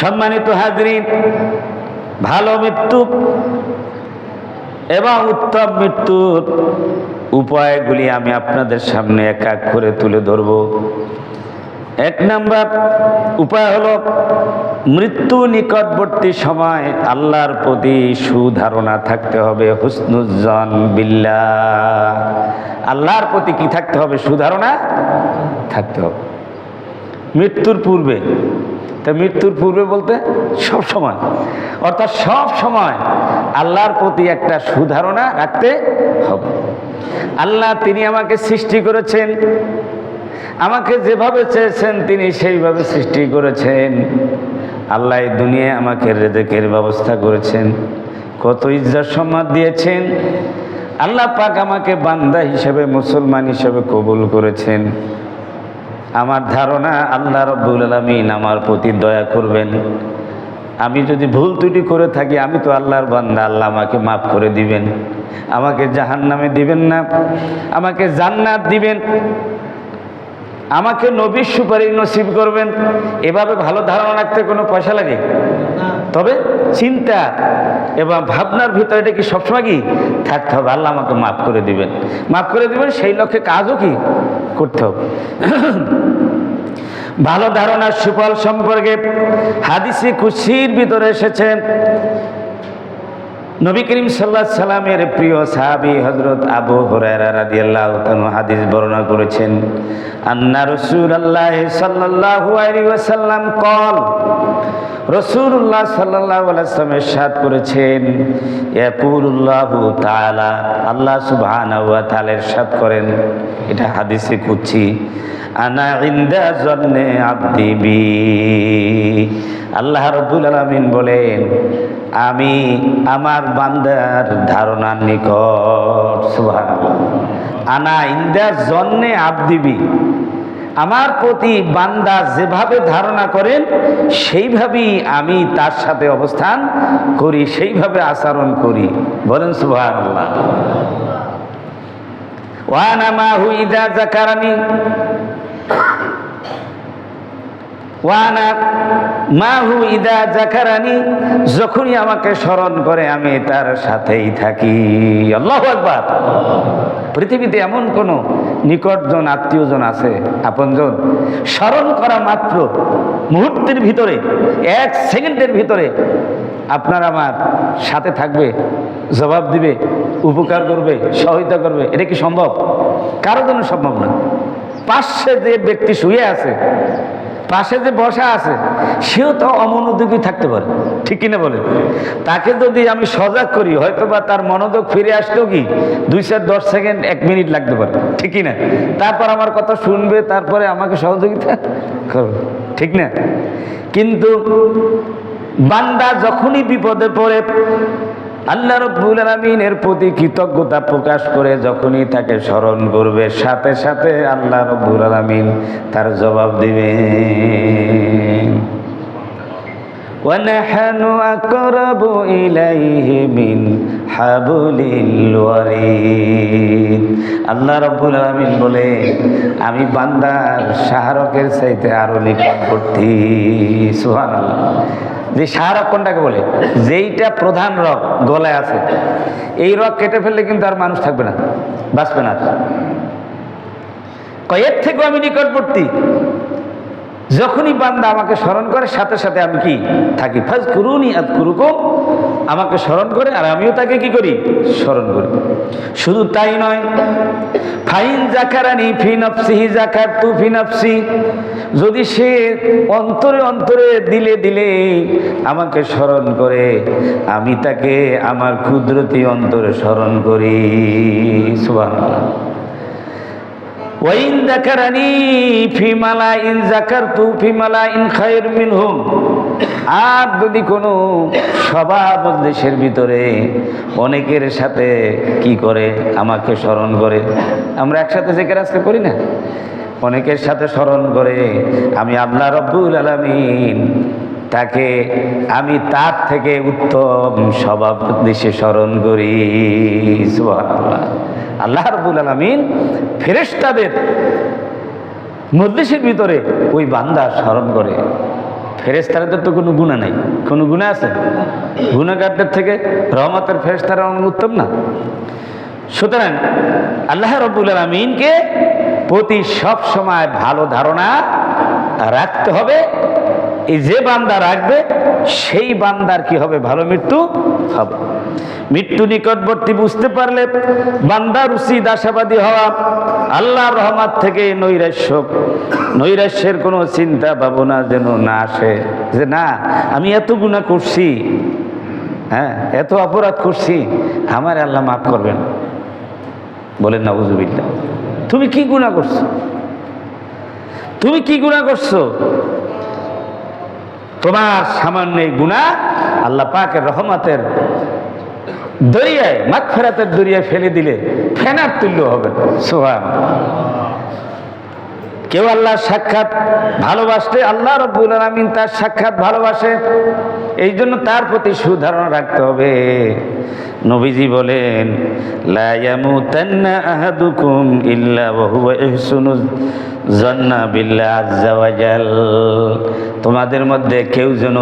সম্মানিত হাজরিন, ভালো মৃত্যু এবং উত্তম মৃত্যুর উপায়গুলি আমি আপনাদের সামনে এক এক করে তুলে ধরব। এক নাম্বার উপায় হলো মৃত্যু নিকটবর্তী সময় আল্লাহর প্রতি সুধারণা থাকতে হবে। হুসনুজ্জন বিল্লা আল্লাহর প্রতি কি থাকতে হবে? সুধারণা থাকতে হবে। মৃত্যুর পূর্বে তা মৃত্যুর পূর্বে বলতে সব সময়। অর্থাৎ সব সময় আল্লাহর প্রতি একটা সুধারণা রাখতে হবে। আল্লাহ তিনি আমাকে সৃষ্টি করেছেন। আমাকে যেভাবে চেয়েছেন তিনি সেইভাবে সৃষ্টি করেছেন। আল্লাহ এই দুনিয়ায় আমাকে রেজেকের ব্যবস্থা করেছেন। কত ইজ্জত সম্মান দিয়েছেন। আল্লাহ পাক আমাকে বান্দা হিসেবে, মুসলমান হিসেবে কবুল করেছেন। আমার ধারণা আল্লাহ রব্বুল আলমিন আমার প্রতি দয়া করবেন। আমি যদি ভুল ত্রুটি করে থাকি, আমি তো আল্লাহর বান্দা, আল্লাহ আমাকে মাফ করে দিবেন। আমাকে জাহান নামে দিবেন না, আমাকে জান্নাত দিবেন। আমাকে নবীর সুপারিশ নসিব করবেন। এভাবে ভালো ধারণা রাখতে কোনো পয়সা লাগে? তবে চিন্তা এবং ভাবনার ভিতরে এটা কি সবসময় কি থাকতে হবে? আল্লাহ আমাকে মাফ করে দিবেন। মাফ করে দিবেন, সেই লক্ষ্যে কাজও কি করতে হবে? ভালো ধারণা সুফল সম্পর্কে হাদিসি খুশির ভিতরে এসেছেন নবী করিম সাল্লাহ সাল্লামের প্রিয় সাহাবি হজরত আবু হরাইরা রাদিয়াল্লাহু তাআলা হাদিস বর্ণনা করেছেন, আন্না রাসূলুল্লাহ সাল্লাল্লাহু আলাইহি ওয়াসাল্লাম কল রসুল্লাহ আলাইহি ওয়াসাল্লাম করেছেন আল্লাহ তাআলা ইরশাদ করেন। এটা হাদিসে কুচ্ছি আনা ইন্দা জন্নে আব্দি বি। আল্লাহ রব্বুল আলমিন বলেন, আমি আমার বান্দার ধারণার নিকট, সুবহানাল্লাহ, আনা ইন্দা জন্নে আবদিবি আমার প্রতি বান্দা যেভাবে ধারণা করেন, সেইভাবেই আমি তার সাথে অবস্থান করি, সেইভাবে আচরণ করি। বলেন সুভান আল্লাহ ওয়ানা মাহু ইদা জাকারানি ওয়ানা মাহু ইদা জাকারানি, যখনই আমাকে স্মরণ করে আমি তার সাথেই থাকি। আল্লাহ একবার পৃথিবীতে এমন কোনো নিকটজন আত্মীয়জন আছে, আপনজন, স্মরণ করা মাত্র মুহূর্তের ভিতরে, এক সেকেন্ডের ভিতরে আপনার আমার সাথে থাকবে, জবাব দিবে, উপকার করবে সহায়তা করবে। এটা কি সম্ভব? কারও জন্য সম্ভব না। পাশে যে ব্যক্তি শুয়ে আছে পাশে যে বসা আছে, সেও তো অমনোযোগী থাকতে পারে। ঠিক কিনা বলে তাকে যদি আমি সজাগ করি হয়তো বা তার মনোযোগ ফিরে আসতেও কি? দুই চার দশ সেকেন্ড, এক মিনিট লাগতে পারে। ঠিক কিনা? তারপর আমার কথা শুনবে, তারপরে আমাকে সহযোগিতা করবে। ঠিক না? কিন্তু বান্দা যখনই বিপদে পড়ে আল্লাহ রব্বুল আলমিনের প্রতি কৃতজ্ঞতা প্রকাশ করে যখনই তাকে স্মরণ করবে সাথে সাথে আল্লাহ রব্বুল আলমিন তার জবাব দিবে ونحن أقرب إليه من আল্লাহ রব্বুল আলমিন বলে, আমি বান্দার শাহরকের চাইতে আরও নিকটবর্তী। সুবহানাল্লাহ। যে শাহরক কোনটাকে বলে? যেইটা প্রধান রক গলায় আছে। এই রক কেটে ফেললে কিন্তু আর মানুষ থাকবে না, বাঁচবে না। কয়ের থেকেও আমি নিকটবর্তী। যখনই বান্দা আমাকে স্মরণ করে, সাথে সাথে আমি কি থাকি? ফাজ করুনি আদ কুরুকম আমাকে স্মরণ করে আর আমিও তাকে কি করি? স্মরণ করি। শুধু তাই নয়, ফাইন জাকারানি ফি নফসিহি জাকার তু ফি নফসি। যদি সে অন্তরে অন্তরে দিলে দিলে আমাকে স্মরণ করে, আমি তাকে আমার ক্ষুদ্রতি অন্তরে স্মরণ করি। সুবহানাল্লাহ। ওয়াইন যাকারানি ফি মালাইন যাকারতু ফি মালাইন খায়র মিনহুম। আর যদি কোনো সভা দেশের ভিতরে অনেকের সাথে কি করে, আমাকে স্মরণ করে। আমরা একসাথে যে আজকে করি না? অনেকের সাথে স্মরণ করে, আমি আল্লাহ রব্বুল আলমিন তাকে, আমি তার থেকে উত্তম স্বভাব দেশে স্মরণ করি। সুবহানাল্লাহ। আল্লাহ রবুল আলমিন ফেরেশতাদের মজলিসের ভিতরে ওই বান্দা স্মরণ করে। ফেরেস্তারাদের তো কোনো গুণা নেই। কোনো গুণা আছে? গুণাগারদের থেকে রহমতের ফেরেস্তারা উত্তম না? সুতরাং আল্লাহ রব্বুল আলমিনকে প্রতি সব সময় ভালো ধারণা রাখতে হবে। এই যে বান্দা রাখবে, সেই বান্দার কি হবে? ভালো মৃত্যু হবে। মৃত্যু নিকটবর্তী বুঝতে পারলে বান্দার উচিত আশাবাদী হওয়া আল্লাহর রহমাত থেকে নৈরাশ্য নৈরাশ্যের কোনো চিন্তা ভাবনা যেন না আসে। যে না, আমি এত গুণা করছি হ্যাঁ এত অপরাধ করছি, আমার আল্লাহ মাফ করবেন। বলেন না বুঝবিল্লা তুমি কি গুণা করছ? তুমি কি গুণা করছ? তোমার সামান্য এই গুণা আল্লাহ পাকের রহমতের দরিয়ায় মাখ ফেরাতের দরিয়ায় ফেলে দিলে ফেনার তুল্য হবে সোহান কেউ আল্লাহর সাক্ষাৎ ভালোবাসলে আল্লাহ রব্বুল আলমিন তার সাক্ষাৎ ভালোবাসে। এই জন্য তার প্রতি সুধারণা রাখতে হবে। নবীজি বলেন তোমাদের মধ্যে কেউ যেন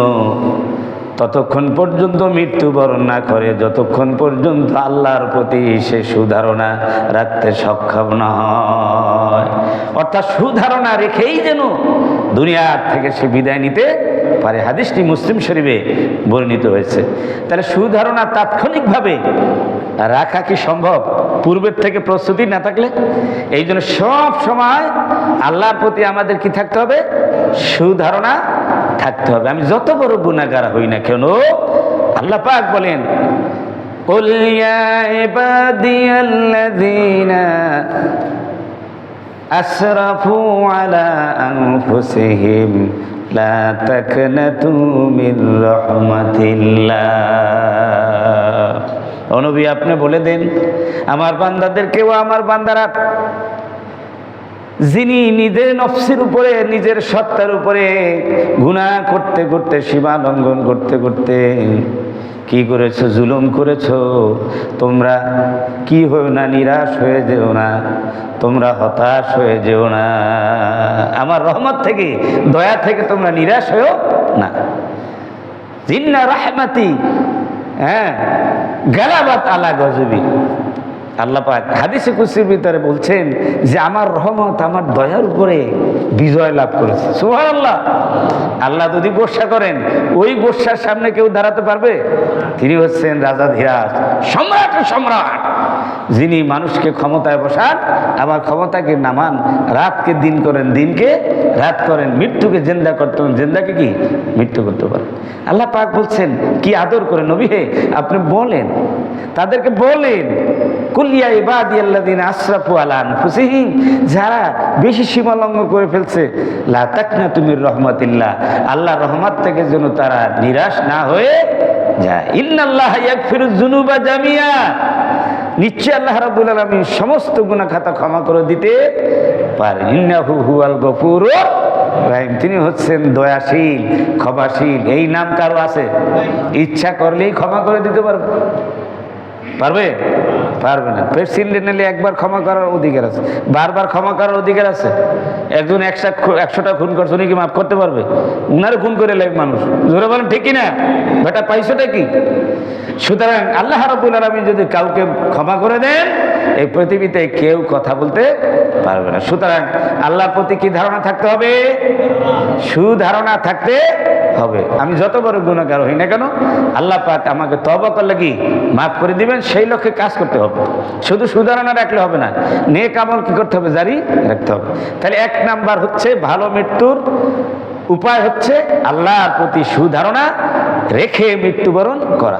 ততক্ষণ পর্যন্ত মৃত্যুবরণ না করে, যতক্ষণ পর্যন্ত আল্লাহর প্রতি সে সুধারণা রাখতে সক্ষম না হয় অর্থাৎ সুধারণা রেখেই যেন দুনিয়ার থেকে সে বিদায় নিতে পারে হাদিসটি মুসলিম শরীফে বর্ণিত হয়েছে তাহলে সুধারণা তাৎক্ষণিকভাবে রাখা কি সম্ভব পূর্বের থেকে প্রস্তুতি না থাকলে এই জন্য সব সময় আল্লাহর প্রতি আমাদের কি থাকতে হবে সুধারণা থাকতে হবে আমি যত বড় গুণাগার হই না কেন আল্লাহ পাক বলেন قل يا عبادي الذين أسرفوا على أنفسهم لا تقنطوا من رحمة الله অনবী আপনি বলে দেন আমার বান্দাদেরকেও আমার বান্দারা যিনি নিজের নফসের উপরে নিজের সত্তার উপরে গুনাহ করতে করতে সীমা লঙ্ঘন করতে করতে কি করেছ? জুলুম করেছ? তোমরা কি হয়েও না, নিরাশ হয়ে যেও না, তোমরা হতাশ হয়ে যেও না। আমার রহমত থেকে, দয়া থেকে তোমরা নিরাশ হয়েও না। জিন্না রাহমাতি হ্যাঁ গালাবাত আলা গজবি। আল্লাহ হাদিসে কুসির ভিতরে বলছেন যে, আমার রহমত আমার দয়ার উপরে। বিজয় লাভ করেছে। সুহান আল্লাহ আল্লাহ যদি গোসা করেন, ওই গোসার সামনে কেউ দাঁড়াতে পারবে? তিনি হচ্ছেন রাজা ধীরাজ, সম্রাট সম্রাট। যিনি মানুষকে ক্ষমতায় বসান, আবার ক্ষমতাকে নামান, রাতকে দিন করেন দিনকে, রাত করেন মৃত্যুকে জেন্দা করতে পারেন। জেন্দাকে কি? মৃত্যু করতে পারেন। আল্লাহ পাক বলছেন, কি আদর করে নবী হে, আপনি বলেন, তাদেরকে বলেন কুলিয়া ইবাদি আল্লাদিন আশরাফু আলান ফুসিহীন যারা বেশি সীমা লঙ্ঘন করে ফেলছে। লা তাকনা তুমি রহমতিল্লাহ। আল্লাহ রহমত থেকে যেন তারা নিরাশ না হয়ে ক্ষমা করে দিতে তিনি হচ্ছেন দয়াশীল এই নাম কারও আছে? ইচ্ছা করলেই ক্ষমা করে দিতে পারবে। পারবে? পারবে না। প্রেসিডেন্ট নিলে একবার ক্ষমা করার অধিকার আছে। বারবার ক্ষমা করার অধিকার আছে। একজন একশো একশোটা খুন করছে, উনি কি মাফ করতে পারবে? উনারে খুন করে লেখ মানুষ। জোরে বলেন, ঠিক না বেটা, পাইছোটা কি? সুতরাং আল্লাহ রাবুল আলমী যদি কাউকে ক্ষমা করে দেন, এই পৃথিবীতে কেউ কথা বলতে পারবে না। সুতরাং আল্লাহর প্রতি কি ধারণা থাকতে হবে? সুধারণা থাকতে হবে। আমি যত বড় গুণাগার হই না কেন, আল্লাহ পাক আমাকে তবা করলে কি? মাফ করে দিবেন, সেই লক্ষ্যে কাজ করতে হবে। শুধু সুধারণা রাখলে হবে না, নেক আমল কি করতে হবে? জারি রাখতে হবে। তাহলে এক নাম্বার হচ্ছে ভালো মৃত্যুর উপায় হচ্ছে আল্লাহর প্রতি সুধারণা রেখে মৃত্যুবরণ করা।